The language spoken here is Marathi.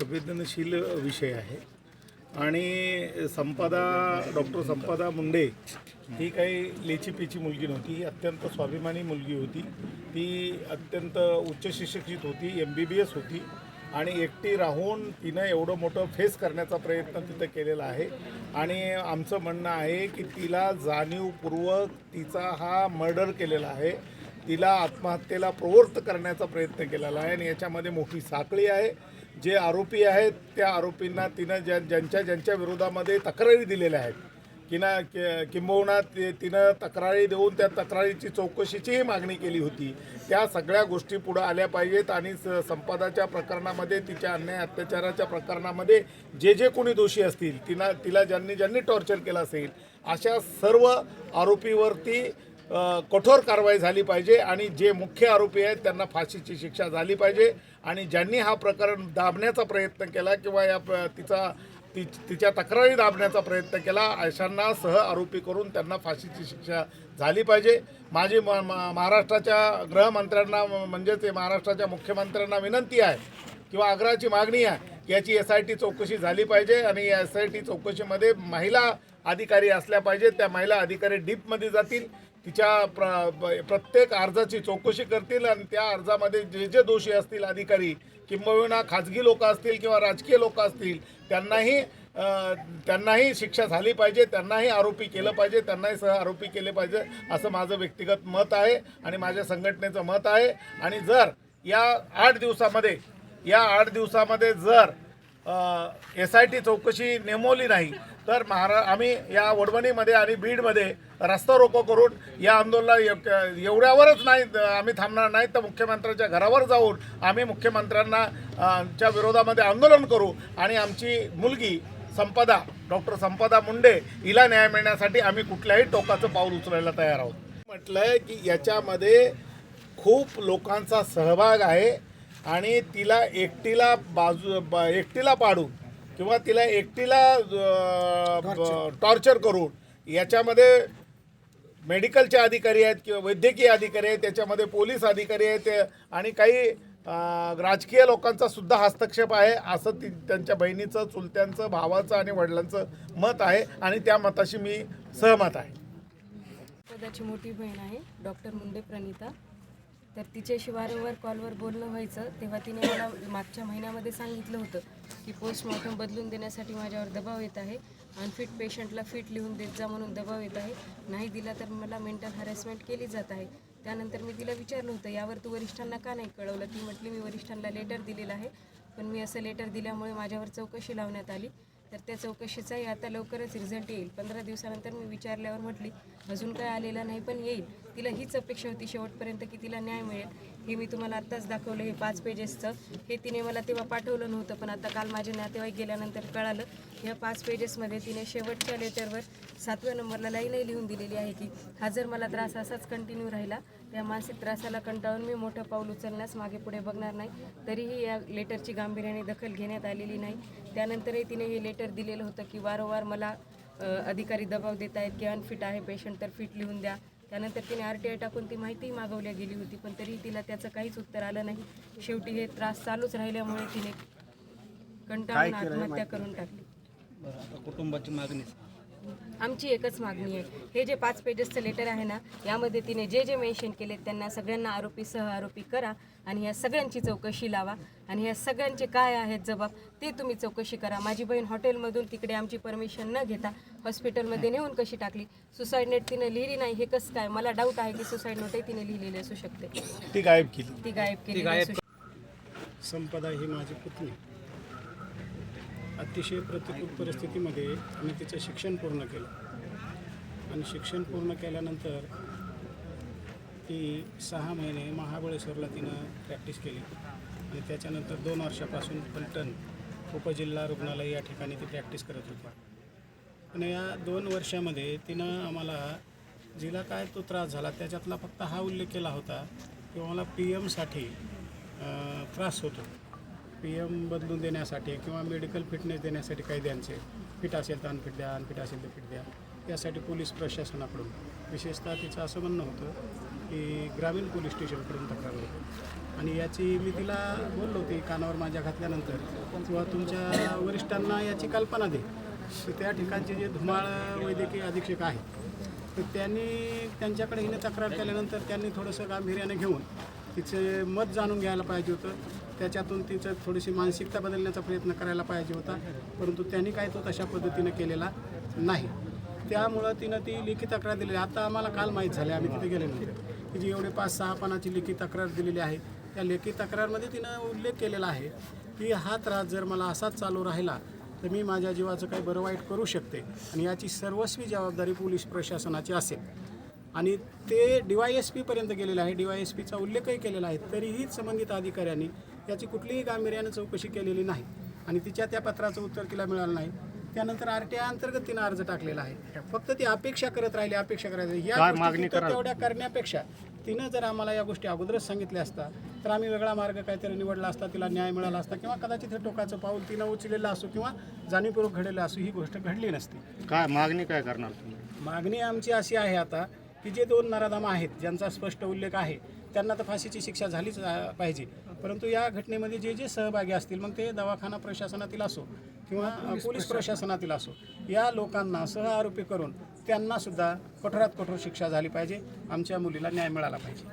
संवेदनशील विषय आहे. आणि संपदा डॉक्टर संपदा मुंडे ही काही लेचीपेची मुलगी नव्हती. ही अत्यंत स्वाभिमानी मुलगी होती. ती अत्यंत उच्च शिक्षित होती एम बी बी एस होती आणि एकटी राहून तिनं एवढं मोठं फेस करण्याचा प्रयत्न तिथं केलेला आहे. आणि आमचं म्हणणं आहे की तिला जाणीवपूर्वक तिचा हा मर्डर केलेला आहे. तिला आत्महत्येला प्रवृत्त करण्याचा प्रयत्न केलेला आहे आणि याच्यामध्ये मोठी साखळी आहे. जे आरोपी आहेत त्या आरोपींना तिनं ज्या ज्यांच्या ज्यांच्या विरोधामध्ये तक्रारी दिलेल्या आहेत. किंवा कि- किंबहुना ते तिनं तक्रारी देऊन त्या तक्रारीची चौकशीचीही मागणी केली होती. त्या सगळ्या गोष्टी पुढं आल्या पाहिजेत आणि स- संपादाच्या प्रकरणामध्ये तिच्या अन्याय अत्याचाराच्या प्रकरणामध्ये जे जे कोणी दोषी असतील तिला तिला ज्यांनी ज्यांनी टॉर्चर केलं असेल अशा सर्व आरोपीवरती कठोर कारवाई झाली पाहिजे आणि जे मुख्य आरोपी आहेत त्यांना फाशीची शिक्षा झाली पाहिजे आणि ज्यांनी हा प्रकरण दाबण्याचा प्रयत्न केला किंवा या तिचा ति तिच्या तक्रारी दाबण्याचा प्रयत्न केला अशांना सह आरोपी करून त्यांना फाशीची शिक्षा झाली पाहिजे. माझी म- म- महाराष्ट्राच्या गृहमंत्र्यांना म्हणजेच ते महाराष्ट्राच्या मुख्यमंत्र्यांना विनंती आहे किंवा आग्रहाची मागणी आहे याची एस आय टी चौकशी झाली पाहिजे आणि या एस आय टी चौकशीमध्ये महिला अधिकारी असल्या पाहिजेत. त्या महिला अधिकारी डीपमध्ये जातील. तिच्या प्र प्रत्येक अर्जाची चौकशी करतील आणि त्या अर्जामध्ये जे जे दोषी असतील अधिकारी किंबहुना खाजगी लोक असतील किंवा राजकीय लोक असतील त्यांनाही त्यांनाही शिक्षा झाली पाहिजे त्यांनाही आरोपी केलं पाहिजे त्यांनाही सह आरोपी केले पाहिजे असं माझं व्यक्तिगत मत आहे आणि माझ्या संघटनेचं मत आहे. आणि जर या आठ दिवसामध्ये या आठ दिवसामध्ये जर एस आय टी चौकशी नेमवली नाही तर महारा आम्ही या वडवणीमध्ये आणि बीडमध्ये रस्ता रोको करून या आंदोलना एवढ्यावरच नाही आम्ही थांबणार नाही तर मुख्यमंत्र्यांच्या घरावर जाऊन आम्ही मुख्यमंत्र्यांना च्या विरोधामध्ये आंदोलन करू. आणि आमची मुलगी संपदा डॉक्टर संपदा मुंडे हिला न्याय मिळण्यासाठी आम्ही कुठल्याही टोकाचं पाऊल उचलायला तयार आहोत. म्हटलंय की याच्यामध्ये खूप लोकांचा सहभाग आहे आणि तिला एकटीला बाजू एकटीला पाडून किंवा तिला एकटीला टॉर्चर करून याच्यामध्ये मेडिकलचे अधिकारी आहेत किंवा वैद्यकीय अधिकारी आहेत त्याच्यामध्ये पोलीस अधिकारी आहेत आणि काही राजकीय लोकांचा सुद्धा हस्तक्षेप आहे असं ती त्यांच्या बहिणीचं चुलत्यांचं भावाचं आणि वडिलांचं मत आहे आणि त्या मताशी मी सहमत आहे. पदाची मोठी बहीण आहे डॉक्टर मुंडे प्रणिता. तर तिच्याशी वारंवार कॉलवर बोलणं व्हायचं तेव्हा तिने मला मागच्या महिन्यामध्ये सांगितलं होतं. की पोस्टमॉर्टम बदलून देण्यासाठी माझ्यावर दबाव येत आहे. अनफिट पेशंटला फिट लिहून देत जा म्हणून दबाव येत आहे. नाही दिला तर मला मेंटल हॅरेसमेंट केली जात आहे. त्यानंतर मी तिला विचारलं होतं यावर तू वरिष्ठांना का नाही कळवलं? ती म्हटली मी वरिष्ठांना लेटर दिलेलं आहे. पण मी असं लेटर दिल्यामुळे माझ्यावर चौकशी लावण्यात आली. तर त्या चौकशीचाही आता लवकरच रिझल्ट येईल. पंधरा दिवसानंतर मी विचारल्यावर म्हटली अजून काय आलेला नाही पण येईल. तिला हीच अपेक्षा होती शेवटपर्यंत की तिला न्याय मिळेल. हे मी तुम्हाला आत्ताच दाखवलं हे पाच पेजेसचं हे तिने मला तेव्हा पाठवलं नव्हतं पण आता काल माझे नातेवाईक गेल्यानंतर कळालं ह्या पाच पेजेसमध्ये तिने शेवटच्या लेटरवर सातव्या नंबरला लाईनही लिहून दिलेली आहे की हा जर मला त्रास असाच कंटिन्यू राहिला त्या मानसिक त्रासाला कंटाळून मी मोठं पाऊल उचलण्यास मागे पुढे बघणार नाही तरीही या लेटरची गांभीर्याने दखल घेण्यात आलेली नाही. त्यानंतरही तिने हे लेटर दिलेलं होतं की वारंवार मला अधिकारी दबाव देत आहेत की अनफिट आहे पेशंट तर फिट लिहून द्या. त्यानंतर तिने आर टी आय टाकून ती माहितीही मागवल्या गेली होती पण तरीही तिला त्याचं काहीच उत्तर आलं नाही. शेवटी हे त्रास चालूच राहिल्यामुळे तिने कंटाळून आत्महत्या करून टाकली. कुटुंबाची मागणी आमची एकच मागणी आहे. हे जे पाच पेजेसचं लेटर आहे ना यामध्ये तिने जे जे मेन्शन केले त्यांना सगळ्यांना आरोपी सह आरोपी करा आणि या सगळ्यांची चौकशी लावा. आणि या सगळ्यांचे काय आहेत जबाब ते तुम्ही चौकशी करा. माझी बहीण हॉटेलमधून तिकडे आमची परमिशन न घेता हॉस्पिटलमध्ये नेऊन कशी टाकली? सुसाईड नोट तिने लिहिली नाही हे कसं काय? मला डाऊट आहे की सुसाईड नोटही तिने लिहिलेली असू शकते. ती गायब केली. ती गायब केली गायब असू शकते. संपदा ही माझी पुतणी. अतिशय प्रतिकूल परिस्थितीमध्ये मी तिचं शिक्षण पूर्ण केलं. आणि शिक्षण पूर्ण केल्यानंतर ती सहा महिने महाबळेश्वरला तिनं प्रॅक्टिस केली. आणि त्याच्यानंतर दोन वर्षापासून पलटण उपजिल्हा रुग्णालय या ठिकाणी ती प्रॅक्टिस करत होती. आणि या दोन वर्षामध्ये तिनं आम्हाला जिला काय तो त्रास झाला त्याच्यातला फक्त हा उल्लेख केला होता की आम्हाला पी एमसाठी त्रास होतो. पी एम बदलून देण्यासाठी किंवा मेडिकल फिटनेस देण्यासाठी काही द्यांचे. फिट असेल तर अनफिट द्या अनफिट असेल तर फिट द्या. यासाठी पोलीस प्रशासनाकडून विशेषतः तिचं असं म्हणणं होतं की ग्रामीण पोलीस स्टेशनकडून तक्रार होती आणि याची मी तिला बोललो होती कानावर माझ्या घातल्यानंतर किंवा तुमच्या वरिष्ठांना याची कल्पना दे. त्या ठिकाणचे जे धुमाळ वैद्यकीय अधीक्षक आहेत तर त्यांनी त्यांच्याकडे हिने तक्रार केल्यानंतर त्यांनी थोडंसं गांभीर्याने घेऊन तिचे मत जाणून घ्यायला पाहिजे होतं. त्याच्यातून तिचं थोडीशी मानसिकता बदलण्याचा प्रयत्न करायला पाहिजे होता परंतु त्यांनी काय तो तशा पद्धतीने केलेला नाही. त्यामुळं तिनं ती लेखी तक्रार दिली आता आम्हाला काल माहीत झाले आम्ही तिथे गेल्यानंतर की जी एवढे पाच सहा पानाची लेखी तक्रार दिलेली आहे त्या लेखी तक्रारमध्ये तिनं उल्लेख केलेला आहे की हा त्रास जर मला असाच चालू राहिला तर मी माझ्या जीवाचं काही बरं वाईट करू शकते आणि याची सर्वस्वी जबाबदारी पोलीस प्रशासनाची असेल. आणि ते डी वाय एस पीपर्यंत गेलेलं आहे. डी वाय एस पीचा उल्लेखही केलेला आहे. तरीही संबंधित अधिकाऱ्यांनी याची कुठलीही गांभीर्यानं चौकशी केलेली नाही आणि तिच्या त्या पत्राचं उत्तर तिला मिळालं नाही. त्यानंतर आर टी आय अंतर्गत तिनं अर्ज टाकलेला आहे. फक्त ती अपेक्षा करत राहिली अपेक्षा करायची या तेवढ्या करण्यापेक्षा तिनं जर आम्हाला या गोष्टी अगोदरच सांगितल्या असता तर आम्ही वेगळा मार्ग काहीतरी निवडला असता तिला न्याय मिळाला असता किंवा कदाचित हे टोकाचं पाऊल तिनं उचलेलं असो किंवा जाणीवपूर्वक घडलेलं असो ही गोष्ट घडली नसती. काय मागणी काय करणार तुम्ही? मागणी आमची अशी आहे आता की जे दोन नराधाम आहेत ज्यांचा स्पष्ट उल्लेख आहे त्यांना तर फाशीची शिक्षा झालीच पाहिजे. परंतु या घटनेमध्ये जे जे सहभागी असतील मग ते दवाखाना प्रशासनातील असो किंवा पोलीस प्रशासनातील असो या लोकांना सह आरोपी करून त्यांना सुद्धा कठोरात कठोर शिक्षा झाली पाहिजे. आमच्या मुलीला न्याय मिळाला पाहिजे.